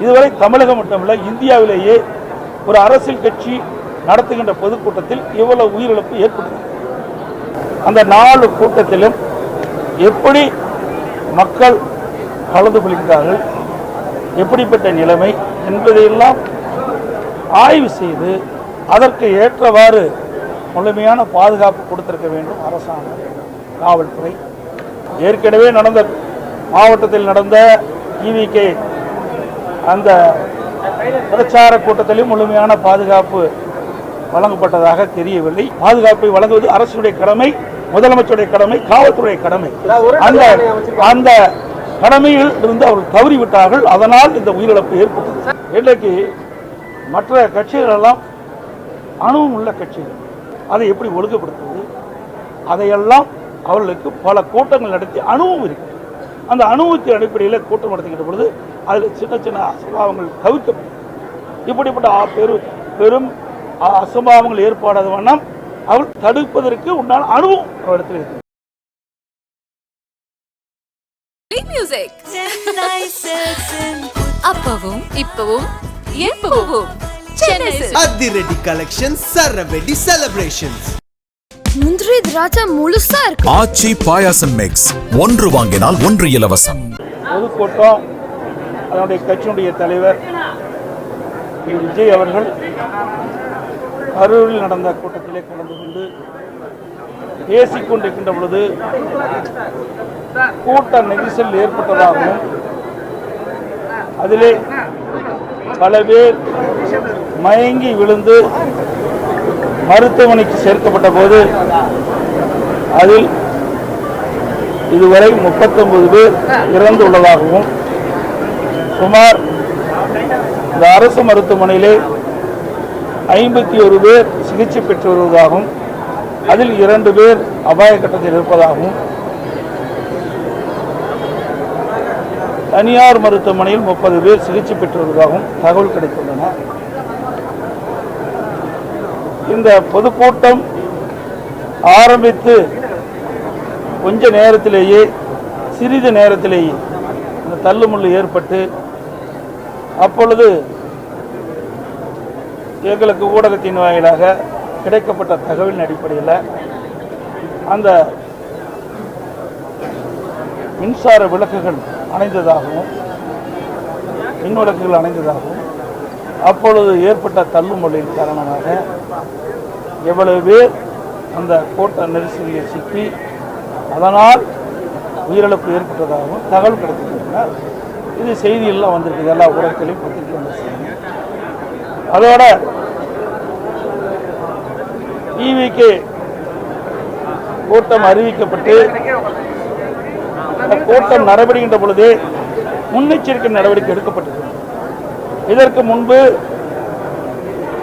இதுவரை தமிழகம் மட்டுமல்ல இந்தியாவிலேயே ஒரு அரசியல் கட்சி நடத்துகின்ற பொதுக்கூட்டத்தில் இவ்வளவு உயிரிழப்பு ஏற்பட்டது. அந்த நாலு கூட்டத்திலும் எப்படி மக்கள் கலந்து கொள்கிறார்கள் எப்படிப்பட்ட நிலைமை என்பதையெல்லாம் ஆய்வு செய்து அதற்கு ஏற்றவாறு முழுமையான பாதுகாப்பு கொடுத்திருக்க வேண்டும் அரசாங்கம் காவல்துறை. ஏற்கனவே நடந்த மாவட்டத்தில் நடந்த இவிகே அந்த பிரச்சார கூட்டத்திலும் முழுமையான பாதுகாப்பு வழங்கப்பட்டதாக தெரியவில்லை. பாதுகாப்பை வழங்குவது அரசுடைய கடமை முதலமைச்சருடைய கடமை காவல்துறை கடமை. அந்த அந்த கடமையில் இருந்து அவர்கள் தவறிவிட்டார்கள். அதனால் இந்த உயிரிழப்பு ஏற்பட்டது. இன்றைக்கு மற்ற கட்சிகள் எல்லாம் அணுவும் உள்ள கட்சிகள். அதை எப்படி ஒழுங்குபடுத்துவது? அதையெல்லாம் அவர்களுக்கு பல கூட்டங்கள் நடத்தி அணுவும் இருக்கு. அந்த அணுவத்தின் அடிப்படையில் கூட்டம் நடத்துகின்ற பொழுது அதில் சின்ன சின்ன அசம்பாவங்கள் தவிர்க்கப்படும். இப்படிப்பட்ட பெரும் அ- அசம்பாவங்கள் ஏற்படாத வண்ணம் அவள் தடுப்பதற்கு உண்டான அணுவும் அவரிடத்தில் இருக்கு. அப்பவும் இப்பவும் எப்பவும். அதிரடி கலெக்ஷன் சரவெடி செலிப்ரேஷன்ஸ் முந்திரி திராட்சை முழுசா இருக்கு. ஆச்சி பாயாசம் மிக்ஸ் ஒன்று வாங்கினால் ஒன்று இலவசம். பொதுக்கூட்டம் அதனுடைய கட்சியினுடைய தலைவர் விஜய் அவர்கள் கரூரில் நடந்த கூட்டத்திலே கலந்து கொண்டு பேசிக் கொண்டிருக்கின்ற பொழுது கூட்ட நெரிசல் ஏற்பட்டதாகவும் அதிலே பல பேர் மயங்கி விழுந்து மருத்துவமனைக்கு சேர்க்கப்பட்ட போது அதில் இதுவரை 39 பேர் இறந்துள்ளதாகவும் சுமார் இந்த அரசு மருத்துவமனையிலே ஐம்பத்தி ஒரு பேர் சிகிச்சை பெற்று வருவதாகவும் அதில் இரண்டு பேர் அபாய கட்டத்தில் இருப்பதாகவும் தனியார் மருத்துவமனையில் முப்பது பேர் சிகிச்சை பெற்று வருவதாகவும் தகவல் கிடைத்துள்ளன. இந்த பொதுக்கூட்டம் ஆரம்பித்து கொஞ்ச நேரத்திலேயே சிறிது நேரத்திலேயே இந்த தள்ளுமுள்ளு ஏற்பட்டு அப்பொழுது எங்களுக்கு ஊடகத்தின் வாயிலாக கிடைக்கப்பட்ட தகவலின் அடிப்படையில் அந்த மின்சார விளக்குகள் அணைந்ததாகவும் மின் விளக்குகள் அணைந்ததாகவும் அப்பொழுது ஏற்பட்ட தள்ளுமுள்ளின் காரணமாக எவ்வளவு பேர் அந்த கோட்ட நெரிசலில் சிக்கி அதனால் உயிரிழப்பு ஏற்பட்டதாகவும் தகவல் கிடைத்திருக்கிறார் இது செய்தியெல்லாம் வந்திருக்கு எல்லா உரத்திலையும் பத்திரிக்கை வந்த செய்தி அதோட இவிக்கு கூட்டம் அறிவிக்கப்பட்டு கூட்டம் நடைபெறுகின்ற பொழுது முன்னெச்சரிக்கை நடவடிக்கை எடுக்கப்பட்டது இதற்கு முன்பு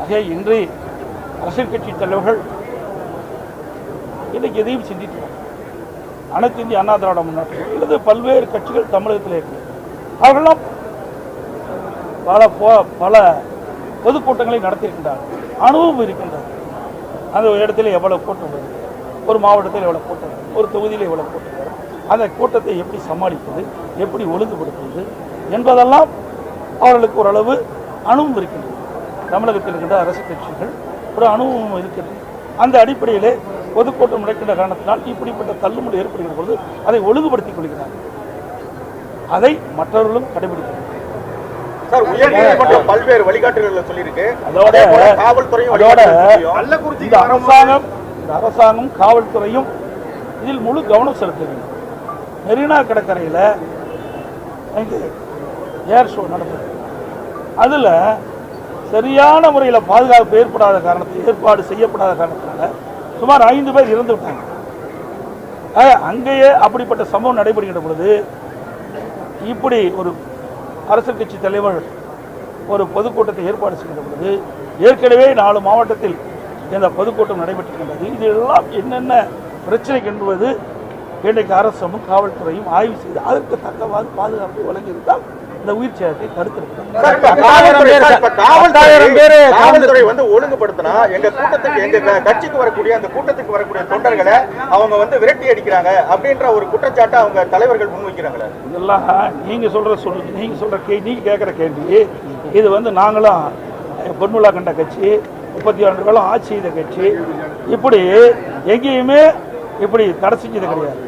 ஆகவே இன்று அரசியல் கட்சி தலைவர்கள் இன்றைக்கு எதையும் சிந்திக்கிறார் அனைத்து இந்திய அண்ணா திராவிட முன்னேற்றம் இல்லது பல்வேறு கட்சிகள் தமிழகத்தில் இருக்கு. அவர்களெல்லாம் பல போ- பல பொதுக்கூட்டங்களை நடத்தியிருக்கின்றார்கள். அனுபவம் இருக்கின்றது. அந்த ஒரு இடத்துல எவ்வளவு கூட்டம் வருது? ஒரு மாவட்டத்தில் எவ்வளவு கூட்டம் வரும் ஒரு தொகுதியில் எவ்வளவு கூட்டம் வரும் அந்த கூட்டத்தை எப்படி சமாளிப்பது? எப்படி ஒழுங்குபடுத்துவது? என்பதெல்லாம் அவர்களுக்கு ஓரளவு அனுபவம் இருக்கின்றது. தமிழகத்தில் இருக்கின்ற அரசு கட்சிகள் ஒரு அனுபவம் இருக்கிறது. அந்த அடிப்படையிலே பொதுக்கூட்டம் நடக்கின்ற காரணத்தினால் இப்படிப்பட்ட தள்ளுமுடி ஏற்படுகிற பொழுது அதை ஒழுங்குபடுத்திக் கொள்கிறார்கள் அதை மற்றவர்களும் கடைபிடிக்கிறார்கள். சார் உயர்நீதிமன்றம் பல்வேறு வழிகாட்டுதல்களை சொல்லியிருக்கு. அதோட காவல்துறையும் அதோட அரசாங்கம் இந்த அரசாங்கம் காவல்துறையும் இதில் முழு கவனம் செலுத்த வேண்டும். மெரினா கடற்கரையில் ஏர் ஷோ நடந்தது. அதில் சரியான முறையில் பாதுகாப்பு ஏற்படாத காரணத்தை ஏற்பாடு செய்யப்படாத காரணத்தினால சுமார் ஐந்து பேர் இறந்து விட்டாங்க. அங்கேயே அப்படிப்பட்ட சம்பவம் நடைபெறுகின்ற பொழுது இப்படி ஒரு அரசியல் கட்சி தலைவர் ஒரு பொதுக்கூட்டத்தை ஏற்பாடு செய்கின்ற பொழுது ஏற்கனவே நாலு மாவட்டத்தில் இந்த பொதுக்கூட்டம் நடைபெற்றிருக்கின்றது. இதெல்லாம் என்னென்ன பிரச்சனை என்பது இன்றைக்கு அரசும் காவல்துறையும் ஆய்வு செய்து அதற்கு தக்கவாறு பாதுகாப்பு வழங்கியிருந்தால் இந்த உயிர் சேதத்தை காவல்துறை வந்து ஒழுங்குபடுத்தினா எங்க கூட்டத்துக்கு எங்க கட்சிக்கு வரக்கூடிய அந்த கூட்டத்துக்கு வரக்கூடிய தொண்டர்களை அவங்க வந்து விரட்டி அடிக்கிறாங்க அப்படின்ற ஒரு குற்றச்சாட்டை அவங்க தலைவர்கள் முன்வைக்கிறாங்களே. இதெல்லாம் நீங்க சொல்ற சொல் நீங்க சொல்ற கே நீங்க கேட்குற கேள்வி இது வந்து நாங்களும் பொன்முலா கண்ட கட்சி முப்பத்தி ஆண்டு காலம் ஆட்சி செய்த கட்சி. இப்படி எங்கேயுமே இப்படி தடை செஞ்சது கிடையாது.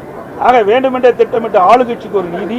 ஆக வேண்டுமென்றே திட்டமிட்ட ஆளுங்கட்சிக்கு ஒரு நீதி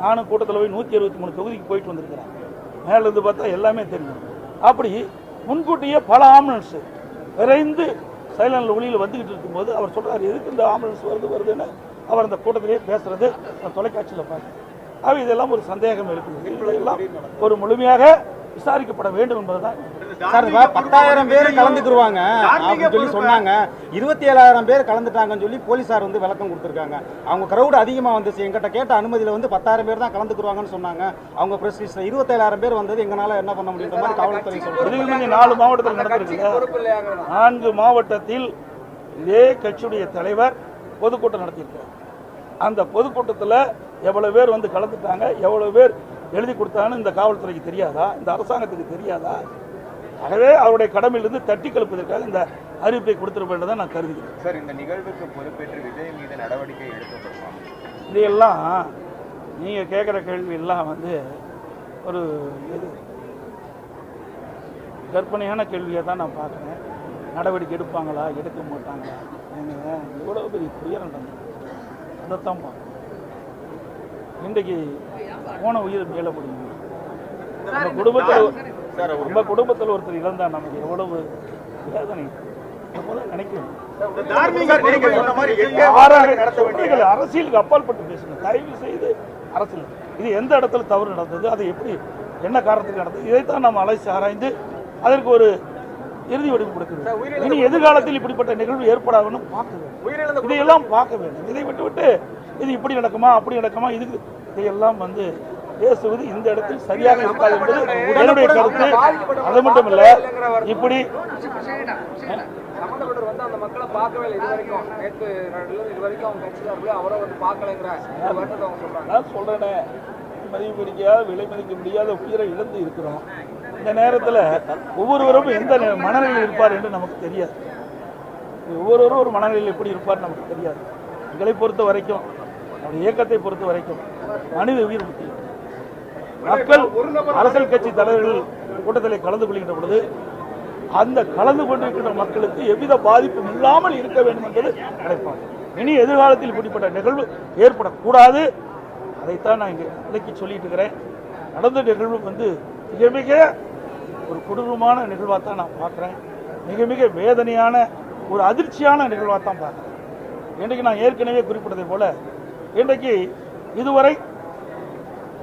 நானும் கூட்டத்தில் போய் நூற்றி அறுபத்தி மூணு தொகுதிக்கு போயிட்டு வந்திருக்கிறேன். மேலேருந்து பார்த்தா எல்லாமே தெரியும். அப்படி முன்கூட்டியே பல ஆம்புலன்ஸு விரைந்து சைலண்டில் ஒளியில் வந்துக்கிட்டு இருக்கும்போது அவர் சொல்கிறார் எதுக்கு இந்த ஆம்புலன்ஸ் வருது வருதுன்னு? அவர் அந்த கூட்டத்திலேயே பேசுறது நான் தொலைக்காட்சியில் பார்த்தேன். ஆக இதெல்லாம் ஒரு சந்தேகம் எழுப்புது. எல்லாம் ஒரு முழுமையாக விசாரிக்கப்பட வேண்டும் என்பதுதான் சார் பத்தாயிரம் பேர் கலந்துக்குருவாங்க. அப்படின்னு சொல்லி சொன்னாங்க. இருபத்தி ஏழாயிரம் பேர் கலந்துட்டாங்கன்னு சொல்லி போலீசார் வந்து விளக்கம் கொடுத்துருக்காங்க. அவங்க கிரௌட் அதிகமா வந்துச்சு. எங்கிட்ட கேட்ட அனுமதியில வந்து பத்தாயிரம் பேர் தான் கலந்துக்குருவாங்கன்னு சொன்னாங்க. அவங்க பிரஸ் இருபத்தேழாயிரம் பேர் வந்தது. எங்களால என்ன பண்ண முடியுன்ற மாதிரி காவல்துறை சொல்றாங்க. நாலு மாவட்டத்தில் நடந்திருக்குல்ல நான்கு மாவட்டத்தில் இதே கட்சியுடைய தலைவர் பொதுக்கூட்டம் நடத்தியிருக்கிறார் அந்த பொதுக்கூட்டத்தில் எவ்வளவு பேர் வந்து கலந்துட்டாங்க? எவ்வளவு பேர் எழுதி கொடுத்தாங்கன்னு இந்த காவல்துறைக்கு தெரியாதா? இந்த அரசாங்கத்துக்கு தெரியாதா? ஆகவே அவருடைய கடமையிலிருந்து தட்டி கழுப்பதற்காக இந்த அறிவிப்பை கொடுத்திருப்பேன் தான் நான் கருதுகிறேன். சார் இந்த நிகழ்வுக்கு பொறுப்பேற்று விஜய் மீது நடவடிக்கை எடுக்கப்படுமா இதையெல்லாம் நீங்கள் கேட்குற கேள்வி எல்லாம் வந்து ஒரு இது கற்பனையான கேள்வியை தான் நான் பார்க்குறேன். நடவடிக்கை எடுப்பாங்களா எடுக்க மாட்டாங்களா? ஏங்க எவ்வளோ பெரிய துயரம் நடந்தது அதைத்தான் பார்க்கணும். இன்றைக்கு போன உயிர் மேல முடியும்? நம்ம குடும்பத்தில் நம்ம குடும்பத்தில் ஒருத்தர் இழந்தா நமக்கு எவ்வளவு வேதனை. நினைக்கணும். சார், அரசியலுக்கு அப்பாற்பட்டு பேசுங்க தயவு செய்து அரசியல். இது எந்த இடத்துல தவறு நடந்தது அது எப்படி என்ன காரணத்துக்கு நடந்தது இதைத்தான் நாம் அலைசி ஆராய்ந்து அதற்கு ஒரு இறுதி வடிவு கொடுக்குது இனி எதிர்காலத்தில் இப்படிப்பட்ட நிகழ்வு ஏற்படாதுன்னு பார்க்க வேண்டும். இதையெல்லாம் பார்க்க வேண்டும். இதை விட்டு விட்டு இது இப்படி நடக்குமா அப்படி நடக்குமா இதுக்கு இதையெல்லாம் வந்து பேசுவது இந்த இடத்தில் சரியாக இருக்காது என்பது என்னுடைய கருத்து. அது மட்டும் இல்ல இப்படி அவரை சொல்றேனே. மதிப்பு பிடிக்காத விலை மதிக்க முடியாத உயிரை இழந்து இருக்கிறோம். இந்த நேரத்தில் ஒவ்வொருவரும் எந்த மனநிலையில் இருப்பார் என்று நமக்கு தெரியாது. ஒவ்வொருவரும் ஒரு மனநிலையில் எப்படி இருப்பார் நமக்கு தெரியாது. எங்களை பொறுத்த வரைக்கும் நம்முடைய இயக்கத்தை பொறுத்த வரைக்கும் மனித உயிர் முக்கியம். மக்கள் அரசியல் கட்சி தலைவர்கள் கூட்டத்தில் கலந்து கொள்கின்ற பொழுது அந்த கலந்து கொண்டிருக்கின்ற மக்களுக்கு எவ்வித பாதிப்பும் இல்லாமல் இருக்க வேண்டும் என்பது நினைப்பாங்க. இனி எதிர்காலத்தில் இப்படிப்பட்ட நிகழ்வு ஏற்படக்கூடாது. அதைத்தான் நான் இங்கே விளக்கி சொல்லிட்டு இருக்கிறேன். நடந்த நிகழ்வு வந்து மிக மிக ஒரு கொடூரமான நிகழ்வாக தான் நான் பார்க்குறேன். மிக மிக வேதனையான ஒரு அதிர்ச்சியான நிகழ்வாக தான் பார்க்குறேன். இன்றைக்கு நான் ஏற்கனவே குறிப்பிட்டதை போல இன்றைக்கு இதுவரை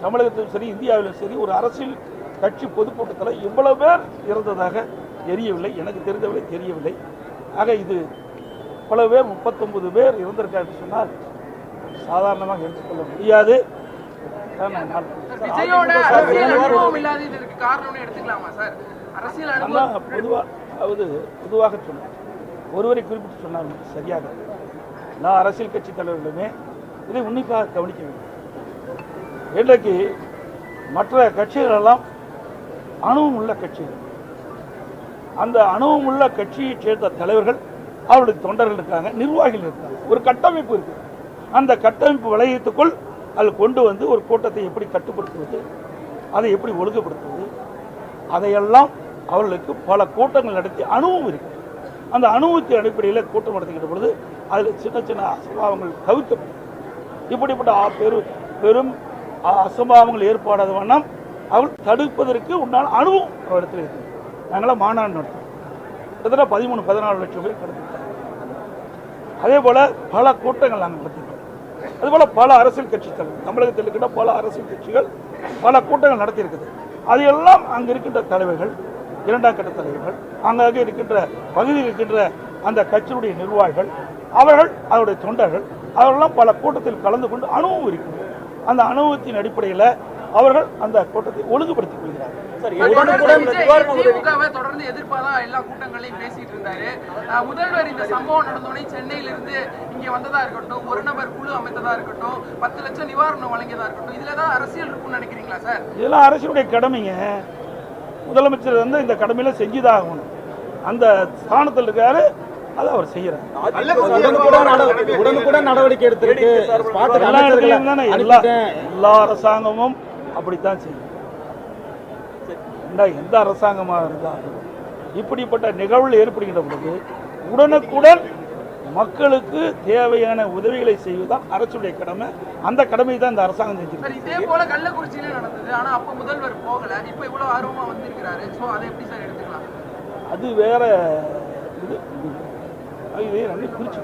தமிழகத்திலும் சரி இந்தியாவிலும் சரி ஒரு அரசியல் கட்சி பொதுக்கூட்டத்தில் இவ்வளவு பேர் இறந்ததாக தெரியவில்லை. எனக்கு தெரிந்தவரை தெரியவில்லை. ஆக இது பல பேர் முப்பத்தொன்பது பேர் இறந்திருக்காரு என்று சொன்னால் சாதாரணமாக எடுத்துக்கொள்ள முடியாது. பொதுவாக அதாவது பொதுவாக சொன்னேன். ஒருவரை குறிப்பிட்டு சொன்னால் சரியாக. எல்லா அரசியல் கட்சி தலைவர்களுமே இதை உன்னிப்பாக கவனிக்க வேண்டும். இன்றைக்கு மற்ற கட்சிகள் எல்லாம் அணுவும் உள்ள கட்சிகள் அந்த அணுவும் உள்ள கட்சியைச் சேர்ந்த தலைவர்கள் அவருடைய தொண்டர்கள் இருக்காங்க நிர்வாகிகள் இருக்காங்க. ஒரு கட்டமைப்பு இருக்கு. அந்த கட்டமைப்பு வளையத்துக்குள் அதில் கொண்டு வந்து ஒரு கூட்டத்தை எப்படி கட்டுப்படுத்துவது அதை எப்படி ஒழுங்குபடுத்துவது அதையெல்லாம் அவர்களுக்கு பல கூட்டங்கள் நடத்தி அனுபவம் இருக்கு. அந்த அனுபவத்தின் அடிப்படையில் கூட்டம் நடத்துகின்ற பொழுது அதில் சின்ன சின்ன அசம்பாவங்கள் தவிர்க்கப்படும். இப்படிப்பட்ட ஆ- பெரு பெரும் அசம்பாவங்கள் ஏற்பாடாத வண்ணம் அவர் தடுப்பதற்கு உண்டான அனுபவம் அவரிடத்தில் இருக்கு. நாங்களாம் மாநாடு நடத்தோம் கிட்டத்தட்ட பதிமூணு பதினாலு லட்சம் பேர் கடத்திருக்காங்க. அதே போல் பல கூட்டங்கள் நாங்கள் நடத்திருக்கோம். அதுபோல் பல அரசியல் கட்சி தலைவர் தமிழகத்தில் இருக்கின்ற பல அரசியல் கட்சிகள் பல கூட்டங்கள் நடத்தியிருக்குது. அதையெல்லாம் அங்கு இருக்கின்ற தலைவர்கள் இரண்டாம் கட்ட தலைவர்கள் அங்கங்கே இருக்கின்ற பகுதியில் இருக்கின்ற அந்த கட்சியினுடைய நிர்வாகிகள் அவர்கள் அவருடைய தொண்டர்கள் அவர்களெல்லாம் பல கூட்டத்தில் கலந்து கொண்டு அனுபவம் இருக்கிறது அந்த அனுபவத்தின் அடிப்படையில் அவர்கள் அந்த கூட்டத்தை ஒழுங்குபடுத்திக் கொள்கிறார்கள். தொடர்ந்து எதிர்ப்பாதான் எல்லா கூட்டங்களையும் பேசிட்டு இருந்தாரு. முதல்வர் இந்த சம்பவம் நடந்தோடனே சென்னையில இருந்து இங்க வந்ததா இருக்கட்டும் ஒரு நபர் குழு அமைத்ததா இருக்கட்டும் பத்து லட்சம் நிவாரணம் வழங்கியதா இருக்கட்டும் இதுல ஏதாவது அரசியல் இருக்கும்னு நினைக்கிறீங்களா சார்? இதெல்லாம் அரசுடைய கடமைங்க. முதலமைச்சர் வந்து இந்த கடமையில செஞ்சுதான் ஆகணும். அந்த ஸ்தானத்தில் இருக்காரு அதை அவர் செய்யறாரு. உடனுக்குடன் நட- உடனுக்குடன் நடவடிக்கை எடுத்திருக்கு. எல்லா அமைச்சர்களை இடத்துலையும் தானே எல்லா அனுப்பிட்டேன். எல்லா அரசாங்கமும் அப்படித்தான் செய்யும். எந்த அரசாங்கமாக இருந்தாலும் இப்படிப்பட்ட நிகழ்வுகள் ஏற்படுகின்ற பொழுது உடனுக்குடன் மக்களுக்கு தேவையான உதவிகளை செய்வதுதான் அரசுடைய கடமை. அந்த கடமை தான் இந்த அரசாங்கம் சார் செஞ்சிருக்கு இதே போல கள்ளக்குறிச்சியில நடந்தது. ஆனா அப்ப முதல்வர் போகல. இப்ப இவ்வளவு ஆர்வமா வந்திருக்கிறாரு. சோ அதை எப்படி சார் எடுத்துக்கலாம்? அது வேற இது இது. இது ரெண்டு பிரிச்சு.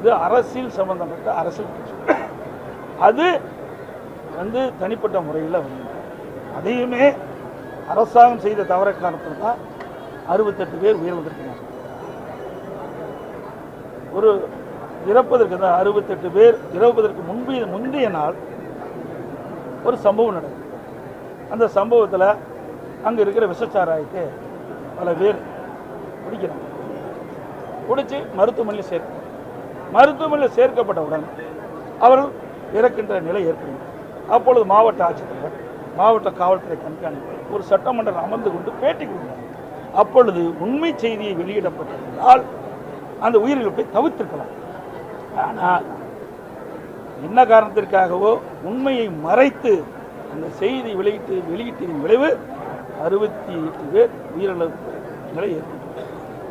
இது அரசியல் சம்பந்தப்பட்ட அரசியல் பிரச்சனை அது வந்து தனிப்பட்ட முறையில் வந்து அதையுமே அரசாங்கம் செய்த தவற காரணத்தில் தான் அறுபத்தெட்டு பேர் உயிர் வந்திருக்கிறாங்க ஒரு இறப்பதற்கு தான் அறுபத்தெட்டு பேர் இறப்பதற்கு முன்பு முந்தைய நாள் ஒரு சம்பவம் நடக்குது அந்த சம்பவத்தில் அங்கே இருக்கிற விஷச்சாராயத்தை பல பேர் பிடிக்கிறாங்க. குடித்து மருத்துவமனையில் சேர்க்க மருத்துவமனையில் சேர்க்கப்பட்டவுடன் அவர்கள் இறக்கின்ற நிலை ஏற்படும். அப்பொழுது மாவட்ட ஆட்சித்தலைவர் மாவட்ட காவல்துறை கண்காணிப்பு ஒரு சட்டமன்றம் அமர்ந்து கொண்டு பேட்டி கொடுத்தார். அப்பொழுது உண்மை செய்தியை வெளியிடப்பட்டிருந்தால் அந்த உயிரிழப்பை தவிர்த்திருக்கலாம் ஆனால் என்ன காரணத்திற்காகவோ உண்மையை மறைத்து அந்த செய்தி வெளியிட்டு வெளியிட்டதின் விளைவு அறுபத்தி எட்டு பேர் உயிரிழப்பு நிலை ஏற்படும்.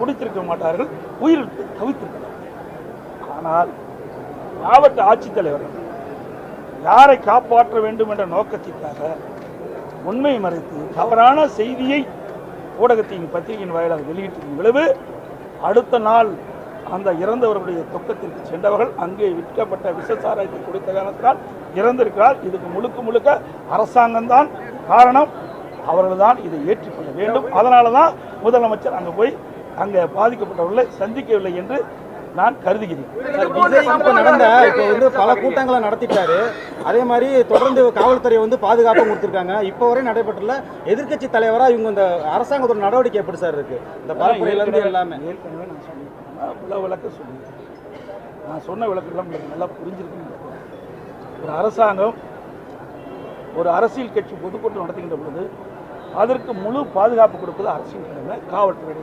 குடித்திருக்க மாட்டார்கள் உயிர் தவித்திருக்கிறார்கள் ஆனால் மாவட்ட ஆட்சித்தலைவர்கள் யாரை காப்பாற்ற வேண்டும் என்ற நோக்கத்திற்காக உண்மை மறைத்து தவறான செய்தியை ஊடகத்தின் பத்திரிகையின் வாயிலாக வெளியிட்டதின் விளைவு அடுத்த நாள் அந்த இறந்தவர்களுடைய துக்கத்திற்கு சென்றவர்கள் அங்கே விற்கப்பட்ட விஷசாராயத்தை கொடுத்த காரணத்தால் இறந்திருக்கிறார். இதுக்கு முழுக்க முழுக்க அரசாங்கம்தான் காரணம். அவர்கள்தான் இதை ஏற்றுக்கொள்ள வேண்டும். அதனால தான் முதலமைச்சர் அங்கே போய் அங்கே பாதிக்கப்பட்டவர்களை சந்திக்கவில்லை என்று நான் கருதுகிறேன். நடந்த இப்ப வந்து பல கூட்டங்களை நடத்திட்டாரு. அதே மாதிரி தொடர்ந்து காவல்துறை வந்து பாதுகாப்பு கொடுத்துருக்காங்க. இப்போ வரை நடைபெற்றுள்ள எதிர்க்கட்சி தலைவரா இவங்க இந்த அரசாங்கத்தோட நடவடிக்கை எப்படி சார் இருக்கு? இந்த பரப்புரையில இருந்து எல்லாமே. ஏற்கனவே நான் இவ்வளோ விளக்க சொல்லியிருக்கேன் நான் சொன்ன விளக்கெல்லாம் உங்களுக்கு நல்லா புரிஞ்சிருக்குன்னு. ஒரு அரசாங்கம் ஒரு அரசியல் கட்சி பொதுக்கூட்டம் நடத்துகின்ற பொழுது அதற்கு முழு பாதுகாப்பு கொடுப்பது அரசியல் கடமை காவல்துறை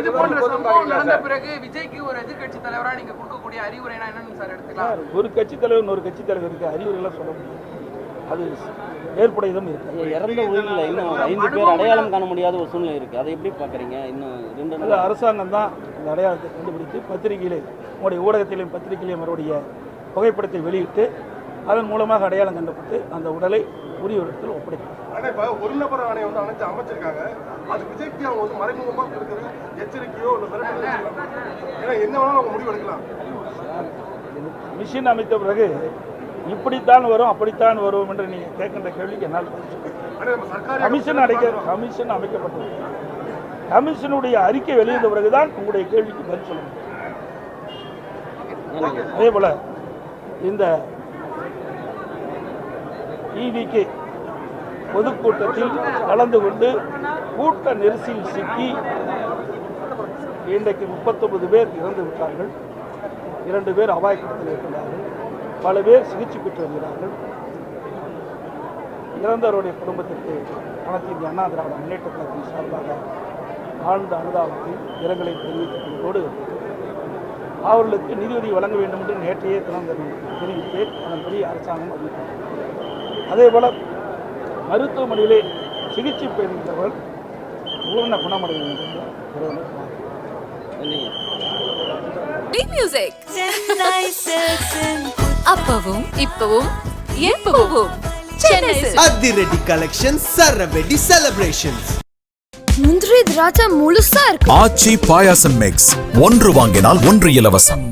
இது போன்ற சம்பவம் நடந்த பிறகு விஜய்க்கு ஒரு எதிர்க்கட்சி தலைவரா நீங்க கொடுக்கக்கூடிய அறிவுரைனா என்னன்னு சார் எடுத்துக்கலாம். ஒரு கட்சி தலைவர் ஒரு கட்சி தலைவருக்கு அறிவுரைலாம் சொல்ல முடியாது. அது ஏற்புடையதும் இருக்கு. இறந்த உயிரில் இன்னும் ஐந்து பேர் அடையாளம் காண முடியாத ஒரு சூழ்நிலை இருக்கு. அதை எப்படி பாக்குறீங்க இன்னும் ரெண்டு அது அரசாங்கம் தான் இந்த அடையாளத்தை கண்டுபிடித்து பத்திரிகையிலே உங்களுடைய ஊடகத்திலையும் பத்திரிகையிலையும் அவருடைய புகைப்படத்தை வெளியிட்டு அதன் மூலமாக அடையாளம் கண்டுபிடித்து அந்த உடலை உரிய இடத்தில் ஒப்படைக்கும் ஆனா இப்ப ஒரு நபர் ஆணையம் வந்து அணைச்சு அமைச்சிருக்காங்க. அது விஜய்க்கு அவங்க வந்து மறைமுகமா கொடுக்குற எச்சரிக்கையோ இல்ல மிரட்டல். ஏன்னா என்ன வேணாலும் அவங்க முடிவு எடுக்கலாம். மிஷின் அமைத்த பிறகு இப்படித்தான் வரும் அப்படித்தான் வரும் என்று நீங்கள் கேட்கின்ற கேள்விக்கு என்னால் கமிஷன் அடைக்க கமிஷன் அமைக்கப்பட்டது. கமிஷனுடைய அறிக்கை வெளியிட்ட பிறகுதான் உங்களுடைய கேள்விக்கு பதில் சொல்ல முடியும். அதே போல இந்த இவிக்கு பொதுக்கூட்டத்தில் கலந்து கொண்டு கூட்ட நெரிசலில் சிக்கி இன்றைக்கு முப்பத்தொன்பது பேர் இறந்து விட்டார்கள். இரண்டு பேர் அபாயக்கூடத்தில் இருக்கிறார்கள் பல பேர் சிகிச்சை பெற்று வருகிறார்கள். இறந்தவருடைய குடும்பத்திற்கு அனைத்து அண்ணா திராவிட முன்னேற்ற கழகத்தின் சார்பாக ஆழ்ந்த அனுதாபத்தை இரங்கலை தெரிவித்துக் அவர்களுக்கு நிதியுதவி வழங்க வேண்டும் என்று நேற்றையே திறந்த தெரிவித்தேன். அதன்படி அரசாங்கம் அறிவித்தது. அதேபோல் மருத்துவமனையிலே சிகிச்சை பெறுகிறவர்கள் பூர்ண குணமடைய அப்பவும் இப்பவும் எப்பவும். அதிரடி கலெக்ஷன் சரவெடி செலிப்ரேஷன்ஸ் முந்திரி திராட்சை முழுசா இருக்கு. ஆச்சி பாயாசம் மிக்ஸ் ஒன்று வாங்கினால் ஒன்று இலவசம்.